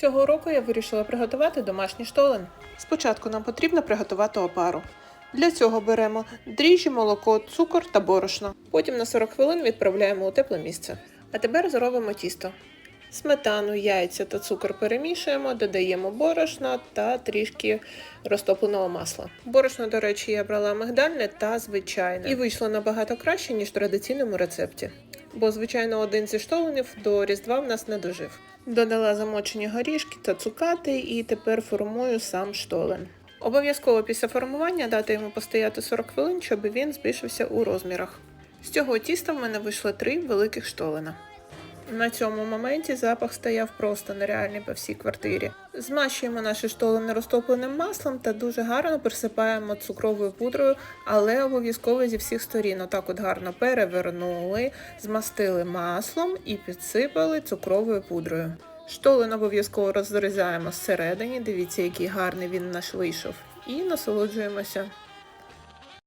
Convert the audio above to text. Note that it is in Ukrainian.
Цього року я вирішила приготувати домашній штолен. Спочатку нам потрібно приготувати опару. Для цього беремо дріжджі, молоко, цукор та борошно. Потім на 40 хвилин відправляємо у тепле місце. А тепер зробимо тісто. Сметану, яйця та цукор перемішуємо, додаємо борошно та трішки розтопленого масла. Борошно, до речі, я брала мигдальне та звичайне. І вийшло набагато краще, ніж в традиційному рецепті. Бо, звичайно, один зі штоленів до Різдва в нас не дожив. Додала замочені горішки та цукати і тепер формую сам штолен. Обов'язково після формування дати йому постояти 40 хвилин, щоб він збільшився у розмірах. З цього тіста в мене вийшло три великих штолена. На цьому моменті запах стояв просто нереальний по всій квартирі. Змащуємо наші штолени розтопленим маслом та дуже гарно присипаємо цукровою пудрою, але обов'язково зі всіх сторін. Отак от гарно перевернули, змастили маслом і підсипали цукровою пудрою. Штолен обов'язково розрізаємо зсередині. Дивіться, який гарний він наш вийшов. І насолоджуємося.